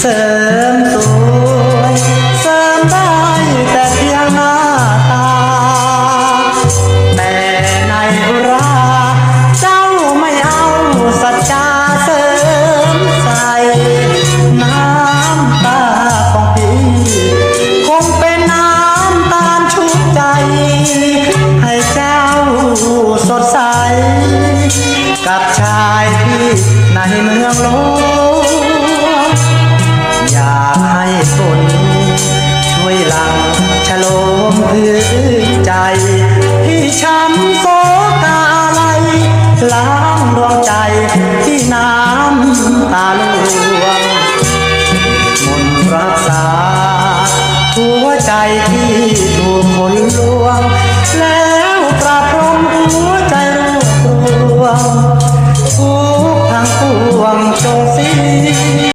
เสริมสวยเสริมได้แต่เพียงหน้าตา แต่ในอุรา เจ้าไม่เอาสัจจาเสริมใส่น้ำตาของพี่คงเป็นน้ำตาลชุบใจ ให้เจ้าสดใส กับชายที่ในเมืองหลว ช่วยหลังฉโลมพื้นใจ ที่ช้ำโศกาอะไรล้างดวงใจที่น้ำตาลวงมนรักษา หัวใจที่ถูกคนลวง แล้วประพรมหัวใจรวบรวมทุกทางปวงจงสิ้น